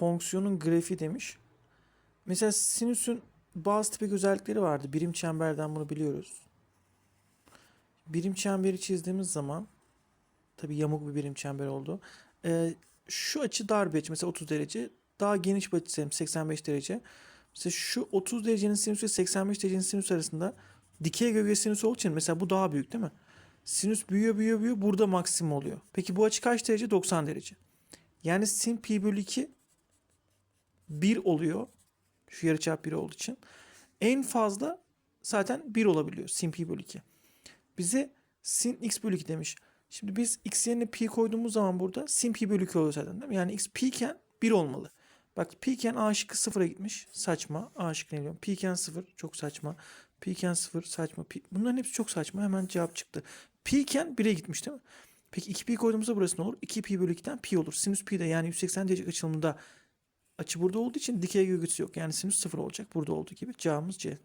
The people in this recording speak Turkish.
fonksiyonun grafiği demiş. Mesela sinüsün bazı tipik özellikleri vardı. Birim çemberden bunu biliyoruz. Birim çemberi çizdiğimiz zaman tabii yamuk bir birim çember oldu. Ee, şu açı dar bir açı mesela 30 derece. Daha geniş bir açı çizelim 85 derece. Mesela şu 30 derecenin sinüsü 85 derecenin sinüs arasında dikey gölge sinüs olduğu için mesela bu daha büyük değil mi? Sinüs büyüyor büyüyor büyüyor burada maksimum oluyor. Peki bu açı kaç derece? 90 derece. Yani sin pi bölü 2 1 oluyor. Şu yarıçap 1 olduğu için. En fazla zaten 1 olabiliyor sin pi bölü 2. Bize sin x bölü 2 demiş. Şimdi biz x yerine pi koyduğumuz zaman burada sin pi bölü 2 oluyor zaten değil mi? Yani x pi iken 1 olmalı. Bak pi iken a şıkkı 0'a gitmiş. Saçma. A şıkkı ne biliyorum? Pi iken 0 çok saçma. Pi iken 0 saçma. Pi... Bunların hepsi çok saçma. Hemen cevap çıktı. Pi iken 1'e gitmiş değil mi? Peki 2 pi koyduğumuzda burası ne olur? 2 pi bölü 2'den pi olur. Sinüs pi de yani 180 derece açılımında açı burada olduğu için dikey gölgesi yok. Yani sinüs 0 olacak. Burada olduğu gibi. Cevabımız C.